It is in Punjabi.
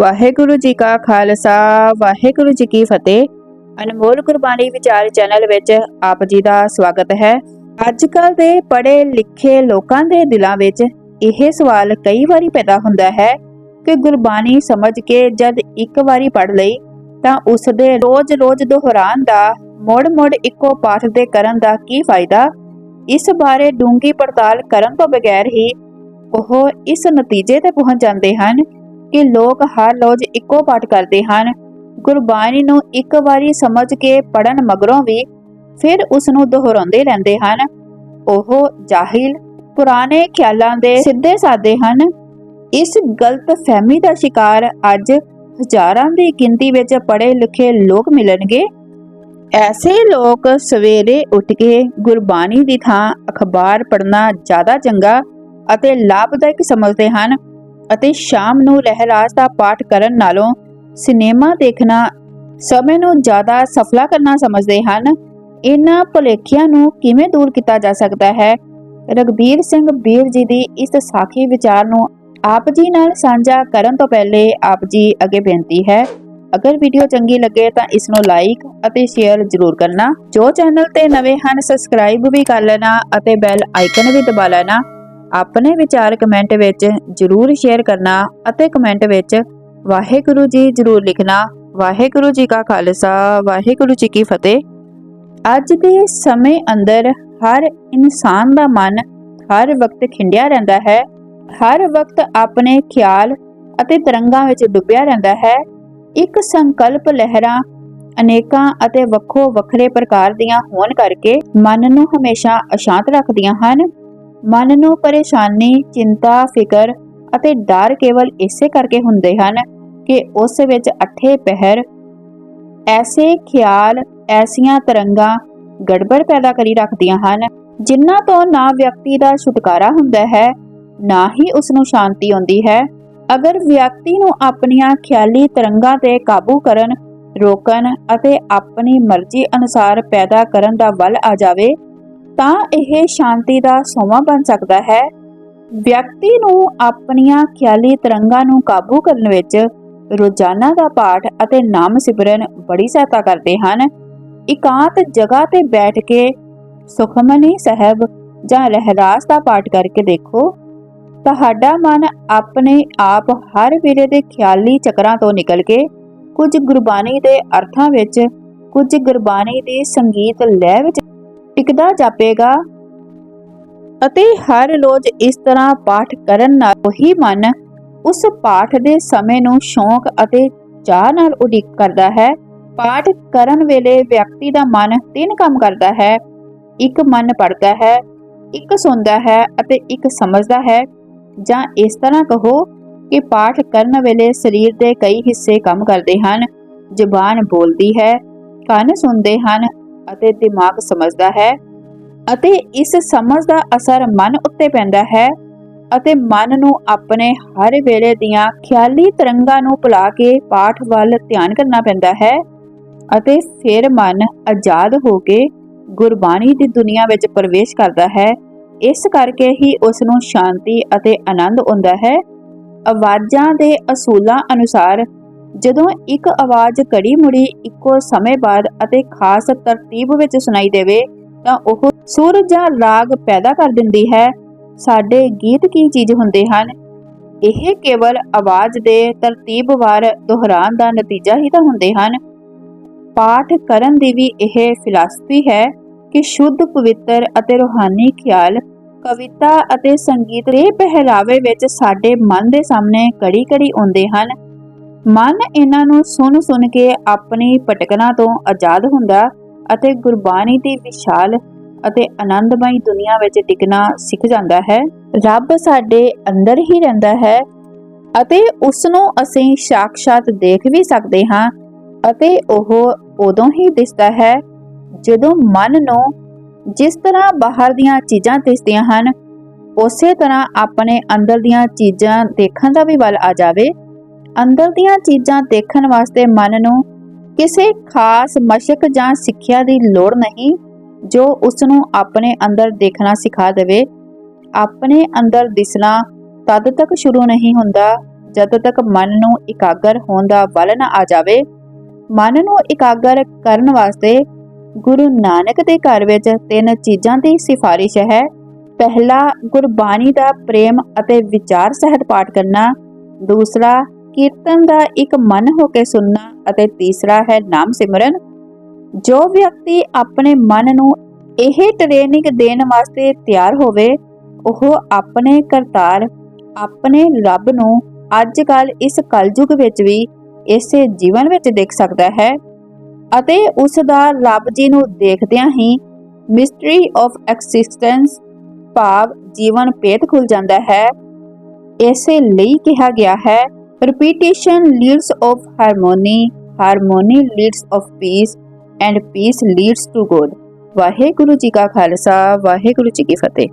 ਵਾਹਿਗੁਰੂ ਜੀ ਕਾ ਖਾਲਸਾ, ਵਾਹਿਗੁਰੂ ਜੀ ਕੀ ਫਤਿਹ। ਅਨਮੋਲ ਗੁਰਬਾਣੀ ਵਿਚਾਰ ਚੈਨਲ ਵਿੱਚ ਆਪ ਜੀ ਦਾ ਸਵਾਗਤ ਹੈ। ਅੱਜ ਕੱਲ ਦੇ ਪੜ੍ਹੇ ਲਿਖੇ ਲੋਕਾਂ ਦੇ ਦਿਲਾਂ ਵਿੱਚ ਇਹ ਸਵਾਲ ਕਈ ਵਾਰੀ ਪੈਦਾ ਹੁੰਦਾ ਹੈ ਕਿ ਗੁਰਬਾਣੀ ਸਮਝ ਕੇ ਜਦ ਇੱਕ ਵਾਰੀ ਪੜ੍ਹ ਲਈ ਤਾਂ ਉਸ ਦੇ ਰੋਜ਼-ਰੋਜ਼ ਦੁਹਰਾਉਣ ਦਾ, ਮੋੜ-ਮੋੜ ਇੱਕੋ ਪਾਠ ਦੇ ਕਰਨ ਦਾ ਕੀ ਫਾਇਦਾ? ਇਸ ਬਾਰੇ ਡੂੰਗੀ ਪੜਤਾਲ ਕਰਨ ਤੋਂ ਬਗੈਰ ਹੀ ਉਹ ਇਸ ਨਤੀਜੇ ਤੇ ਪਹੁੰਚ ਜਾਂਦੇ ਹਨ ਕਿ ਲੋਕ ਹਰ ਰੋਜ਼ ਇੱਕੋ ਪਾਠ ਕਰਦੇ ਹਨ। ਗੁਰਬਾਣੀ ਨੂੰ ਇੱਕ ਵਾਰੀ ਸਮਝ ਕੇ ਪੜਨ ਮਗਰੋਂ ਵੀ ਫਿਰ ਉਸ ਨੂੰ ਦੁਹਰਾਉਂਦੇ ਰਹਿੰਦੇ ਹਨ। ਉਹ ਜਾਹਿਲ, ਪੁਰਾਣੇ ਖਿਆਲਾਂ ਦੇ ਸਿੱਧੇ ਸਾਦੇ ਹਨ। ਇਸ ਗਲਤ ਫਹਿਮੀ ਦਾ ਸ਼ਿਕਾਰ ਅੱਜ ਹਜ਼ਾਰਾਂ ਦੀ ਗਿਣਤੀ ਵਿੱਚ ਪੜ੍ਹੇ ਲਿਖੇ ਲੋਕ ਮਿਲਣਗੇ। ਐਸੇ ਲੋਕ ਸਵੇਰੇ ਉੱਠ ਕੇ ਗੁਰਬਾਣੀ ਦੀ ਥਾਂ ਅਖਬਾਰ ਪੜ੍ਹਨਾ ਜ਼ਿਆਦਾ ਚੰਗਾ ਅਤੇ ਲਾਭਦਾਇਕ ਸਮਝਦੇ ਹਨ। ਅਤੇ ਸ਼ਾਮ ਨੂੰ ਲਹਿਰਾਜ ਦਾ ਪਾਠ ਕਰਨ ਨਾਲੋਂ ਸਿਨੇਮਾ ਦੇਖਣਾ, ਸਮੇਂ ਨੂੰ ਜ਼ਿਆਦਾ ਸਫਲਾ ਕਰਨਾ ਸਮਝਦੇ ਹਨ। ਇਹਨਾਂ ਭੁਲੇਖਿਆਂ ਨੂੰ ਕਿਵੇਂ ਦੂਰ ਕੀਤਾ ਜਾ ਸਕਦਾ ਹੈ? ਰਗਬੀਰ ਸਿੰਘ ਬੀਰ ਜੀ ਦੀ ਇਸ ਸਾਖੀ ਵਿਚਾਰ ਨੂੰ ਆਪ ਜੀ ਨਾਲ ਸਾਂਝਾ ਕਰਨ ਤੋਂ ਪਹਿਲੇ ਆਪ ਜੀ ਅੱਗੇ ਬੇਨਤੀ ਹੈ, ਅਗਰ ਵੀਡੀਓ ਚੰਗੀ ਲੱਗੇ ਤਾਂ ਇਸ ਨੂੰ ਲਾਈਕ ਅਤੇ ਸ਼ੇਅਰ ਜ਼ਰੂਰ ਕਰਨਾ। ਜੋ ਚੈਨਲ ਤੇ ਨਵੇਂ ਹਨ ਸਬਸਕ੍ਰਾਈਬ ਵੀ ਕਰ ਲੈਣਾ ਅਤੇ ਬੈਲ ਆਈਕਨ ਵੀ ਦਬਾ ਲੈਣਾ। ਆਪਣੇ ਵਿਚਾਰ ਕਮੈਂਟ ਵਿੱਚ ਜ਼ਰੂਰ ਸ਼ੇਅਰ ਕਰਨਾ ਅਤੇ ਕਮੈਂਟ ਵਿੱਚ ਵਾਹਿਗੁਰੂ ਜੀ ਜ਼ਰੂਰ ਲਿਖਣਾ। ਵਾਹਿਗੁਰੂ ਜੀ ਕਾ ਖਾਲਸਾ, ਵਾਹਿਗੁਰੂ ਜੀ ਕੀ ਫਤਿਹ। ਅੱਜ ਦੇ ਸਮੇਂ ਅੰਦਰ ਹਰ ਇਨਸਾਨ ਦਾ ਮਨ ਹਰ ਵਕਤ ਖਿੰਡਿਆ ਰਹਿੰਦਾ ਹੈ। ਹਰ ਵਕਤ ਆਪਣੇ ਖਿਆਲ ਅਤੇ ਤਰੰਗਾਂ ਵਿੱਚ ਡੁੱਬਿਆ ਰਹਿੰਦਾ ਹੈ। ਇੱਕ ਸੰਕਲਪ ਲਹਿਰਾਂ ਅਨੇਕਾਂ ਅਤੇ ਵੱਖੋ ਵੱਖਰੇ ਪ੍ਰਕਾਰ ਦੀਆਂ ਹੋਣ ਕਰਕੇ ਮਨ ਨੂੰ ਹਮੇਸ਼ਾ ਅਸ਼ਾਂਤ ਰੱਖਦੀਆਂ ਹਨ। ਮਨ ਨੂੰ ਪਰੇਸ਼ਾਨੀ, ਚਿੰਤਾ, ਫਿਕਰ ਅਤੇ ਡਰ ਕੇਵਲ ਇਸੇ ਕਰਕੇ ਹੁੰਦੇ ਹਨ ਕਿ ਉਸ ਵਿੱਚ ਅੱਠੇ ਪਹਿਰ, ਐਸੇ ਖਿਆਲ, ਐਸੀਆਂ ਤਰੰਗਾਂ ਗੜਬੜ ਪੈਦਾ ਕਰੀ ਰੱਖਦੀਆਂ ਹਨ, ਜਿਨ੍ਹਾਂ ਤੋਂ ਨਾ ਵਿਅਕਤੀ ਦਾ ਛੁਟਕਾਰਾ ਹੁੰਦਾ ਹੈ, ਨਾ ਹੀ ਉਸ ਨੂੰ ਸ਼ਾਂਤੀ ਆਉਂਦੀ ਹੈ। ਅਗਰ ਵਿਅਕਤੀ ਨੂੰ ਆਪਣੀਆਂ ਖਿਆਲੀ ਤਰੰਗਾਂ ਤੇ ਕਾਬੂ ਕਰਨ, ਰੋਕਣ ਅਤੇ ਆਪਣੀ ਮਰਜ਼ੀ ਅਨੁਸਾਰ ਪੈਦਾ ਕਰਨ ਦਾ ਵੱਲ ਆ ਜਾਵੇ ਤਾਂ ਇਹ ਸ਼ਾਂਤੀ ਦਾ ਸੋਮਾ ਬਣ ਸਕਦਾ ਹੈ। ਵਿਅਕਤੀ ਨੂੰ ਆਪਣੀਆਂ ਖਿਆਲੀ ਤਰੰਗਾਂ ਨੂੰ ਕਾਬੂ ਕਰਨ ਵਿੱਚ ਰੋਜ਼ਾਨਾ ਦਾ ਪਾਠ ਅਤੇ ਨਾਮ ਸਿਮਰਨ ਬੜੀ ਸਹਾਇਤਾ ਕਰਦੇ ਹਨ। ਇਕਾਂਤ ਜਗ੍ਹਾ ਤੇ ਬੈਠ ਕੇ ਸੁਖਮਨੀ ਸਾਹਿਬ ਜਾਂ ਰਹਿਰਾਸ ਦਾ ਪਾਠ ਕਰਕੇ ਦੇਖੋ। ਤੁਹਾਡਾ ਮਨ ਆਪਣੇ ਆਪ ਹਰ ਵੇਲੇ ਦੇ ਖਿਆਲੀ ਚੱਕਰਾਂ ਤੋਂ ਨਿਕਲ ਕੇ ਕੁਝ ਗੁਰਬਾਣੀ ਦੇ ਅਰਥਾਂ ਵਿੱਚ ਕੁਝ ਗੁਰਬਾਣੀ ਦੀ ਸੰਗੀਤ ਲੈ ਵਿੱਚ ਟਿਕਦਾ ਜਾਪੇਗਾ। ਅਤੇ ਹਰ ਰੋਜ਼ ਇਸ ਤਰ੍ਹਾਂ ਪਾਠ ਕਰਨ ਨਾਲ ਉਹੀ ਮਨ ਉਸ ਪਾਠ ਦੇ ਸਮੇਂ ਨੂੰ ਸ਼ੌਂਕ ਅਤੇ ਚਾਹ ਨਾਲ ਉਡੀਕ ਕਰਦਾ ਹੈ। ਪਾਠ ਕਰਨ ਵੇਲੇ ਵਿਅਕਤੀ ਦਾ ਮਨ ਤਿੰਨ ਕੰਮ ਕਰਦਾ ਹੈ। ਇੱਕ ਮਨ ਪੜਦਾ ਹੈ, ਇੱਕ ਸੁਣਦਾ ਹੈ ਅਤੇ ਇੱਕ ਸਮਝਦਾ ਹੈ। ਜਾਂ ਇਸ ਤਰ੍ਹਾਂ ਕਹੋ ਕਿ ਪਾਠ ਕਰਨ ਵੇਲੇ ਸਰੀਰ ਦੇ ਕਈ ਹਿੱਸੇ ਕੰਮ ਕਰਦੇ ਹਨ। ਜ਼ੁਬਾਨ ਬੋਲਦੀ ਹੈ, ਕੰਨ ਸੁਣਦੇ ਹਨ ਅਤੇ ਦਿਮਾਗ ਸਮਝਦਾ ਹੈ ਅਤੇ ਇਸ ਸਮਝ ਦਾ ਅਸਰ ਮਨ ਉੱਤੇ ਪੈਂਦਾ ਹੈ ਅਤੇ ਮਨ ਨੂੰ ਆਪਣੇ ਹਰ ਵੇਲੇ ਦੀਆਂ ਖਿਆਲੀ ਤਰੰਗਾਂ ਨੂੰ ਭੁਲਾ ਕੇ ਪਾਠ ਵੱਲ ਧਿਆਨ ਕਰਨਾ ਪੈਂਦਾ ਹੈ ਅਤੇ ਫਿਰ ਮਨ ਆਜ਼ਾਦ ਹੋ ਕੇ ਗੁਰਬਾਣੀ ਦੀ ਦੁਨੀਆ ਵਿੱਚ ਪ੍ਰਵੇਸ਼ ਕਰਦਾ ਹੈ। ਇਸ ਕਰਕੇ ਹੀ ਉਸ ਨੂੰ ਸ਼ਾਂਤੀ ਅਤੇ ਆਨੰਦ ਆਉਂਦਾ ਹੈ। ਆਵਾਜ਼ਾਂ ਦੇ ਅਸੂਲਾਂ ਅਨੁਸਾਰ ਜਦੋਂ ਇੱਕ ਆਵਾਜ਼ ਘੜੀ ਮੁੜੀ ਇੱਕੋ ਸਮੇਂ ਬਾਅਦ ਅਤੇ ਖਾਸ ਤਰਤੀਬ ਵਿੱਚ ਸੁਣਾਈ ਦੇਵੇ, ਤਾਂ ਉਹ ਸੁਰ ਜਾਂ ਰਾਗ ਪੈਦਾ ਕਰ ਦਿੰਦੀ ਹੈ। ਸਾਡੇ ਗੀਤ ਕੀ ਚੀਜ਼ ਹੁੰਦੇ ਹਨ? ਇਹ ਕੇਵਲ ਆਵਾਜ਼ ਦੇ ਤਰਤੀਬਵਾਰ ਦੁਹਰਾਉਣ ਦਾ ਨਤੀਜਾ ਹੀ ਤਾਂ ਹੁੰਦੇ ਹਨ। ਪਾਠ ਕਰਨ ਦੀ ਵੀ ਇਹ ਫਿਲਾਸਫੀ ਹੈ ਕਿ ਸ਼ੁੱਧ, ਪਵਿੱਤਰ ਅਤੇ ਰੋਹਾਨੀ ਖਿਆਲ ਕਵਿਤਾ ਅਤੇ ਸੰਗੀਤ ਦੇ ਪਹਿਰਾਵੇ ਵਿੱਚ ਸਾਡੇ ਮਨ ਦੇ ਸਾਹਮਣੇ ਕੜੀ-ਕੜੀ ਆਉਂਦੇ ਹਨ। ਮਨ ਇਹਨਾਂ ਨੂੰ ਸੁਣ ਸੁਣ ਕੇ ਆਪਣੀ ਭਟਕਣਾ ਤੋਂ ਆਜ਼ਾਦ ਹੁੰਦਾ ਅਤੇ ਗੁਰਬਾਣੀ ਦੀ ਵਿਸ਼ਾਲ ਅਤੇ ਆਨੰਦਮਈ ਦੁਨੀਆ ਵਿੱਚ ਟਿਕਣਾ ਸਿੱਖ ਜਾਂਦਾ ਹੈ। ਰੱਬ ਸਾਡੇ ਅੰਦਰ ਹੀ ਰਹਿੰਦਾ ਹੈ ਅਤੇ ਉਸ ਨੂੰ ਅਸੀਂ ਸਾਖਸ਼ਾਤ ਦੇਖ ਵੀ ਸਕਦੇ ਹਾਂ ਅਤੇ ਉਹ ਉਦੋਂ ਹੀ ਦਿਸਦਾ ਹੈ ਜਦੋਂ ਮਨ ਨੂੰ ਜਿਸ ਤਰ੍ਹਾਂ ਬਾਹਰ ਦੀਆਂ ਚੀਜ਼ਾਂ ਦਿਸਦੀਆਂ ਹਨ, ਉਸੇ ਤਰ੍ਹਾਂ ਆਪਣੇ ਅੰਦਰ ਦੀਆਂ ਚੀਜ਼ਾਂ ਦੇਖਣ ਦਾ ਵੀ ਵੱਲ ਆ ਜਾਵੇ। ਅੰਦਰ ਦੀਆਂ ਚੀਜ਼ਾਂ ਦੇਖਣ ਵਾਸਤੇ ਮਨ ਨੂੰ ਕਿਸੇ ਖਾਸ ਮਸ਼ਕ ਜਾਂ ਸਿੱਖਿਆ ਦੀ ਲੋੜ ਨਹੀਂ, ਜੋ ਉਸ ਨੂੰ ਆਪਣੇ ਅੰਦਰ ਦੇਖਣਾ ਸਿਖਾ ਦੇਵੇ। ਆਪਣੇ ਅੰਦਰ ਦਿਸਣਾ ਤਦ ਤੱਕ ਸ਼ੁਰੂ ਨਹੀਂ ਹੁੰਦਾ, ਜਦ ਤੱਕ ਮਨ ਨੂੰ ਇਕਾਗਰ ਹੋਣ ਦਾ ਵੱਲ ਨਾ ਆ ਜਾਵੇ। ਮਨ ਨੂੰ ਇਕਾਗਰ ਕਰਨ ਵਾਸਤੇ ਗੁਰੂ ਨਾਨਕ ਦੇ ਘਰ ਵਿੱਚ ਤਿੰਨ ਚੀਜ਼ਾਂ ਦੀ ਸਿਫਾਰਿਸ਼ ਹੈ। ਪਹਿਲਾ, ਗੁਰਬਾਣੀ ਦਾ ਪ੍ਰੇਮ ਅਤੇ ਵਿਚਾਰ ਸਹਿਤ ਪਾਠ ਕਰਨਾ। ਦੂਸਰਾ ਕੀਰਤਨ ਦਾ ਇੱਕ ਮਨ ਹੋ ਕੇ ਸੁਣਨਾ ਅਤੇ ਤੀਸਰਾ ਹੈ ਨਾਮ ਸਿਮਰਨ। ਜੋ ਵਿਅਕਤੀ ਆਪਣੇ ਮਨ ਨੂੰ ਇਹ ਟ੍ਰੇਨਿੰਗ ਦੇਣ ਵਾਸਤੇ ਤਿਆਰ ਹੋਵੇ, ਉਹ ਆਪਣੇ ਕਰਤਾਰ, ਆਪਣੇ ਰੱਬ ਨੂੰ ਅੱਜ ਕੱਲ ਇਸ ਕਲਯੁਗ ਵਿੱਚ ਵੀ ਇਸੇ ਜੀਵਨ ਵਿੱਚ ਦੇਖ ਸਕਦਾ ਹੈ ਅਤੇ ਉਸ ਦਾ ਰੱਬ ਜੀ ਨੂੰ ਦੇਖਦਿਆਂ ਹੀ ਮਿਸਟਰੀ ਆਫ ਐਕਸਿਸਟੈਂਸ ਭਾਵ ਜੀਵਨ ਭੇਦ ਖੁੱਲ ਜਾਂਦਾ ਹੈ। ਇਸੇ ਲਈ ਕਿਹਾ ਗਿਆ ਹੈ repetition leads of harmony harmony leads of peace and peace leads to God Waheguru ji ਕਾ ਖਾਲਸਾ ਵਾਹਿਗੁਰੂ ਜੀ ਕੀ ਫਤਿਹ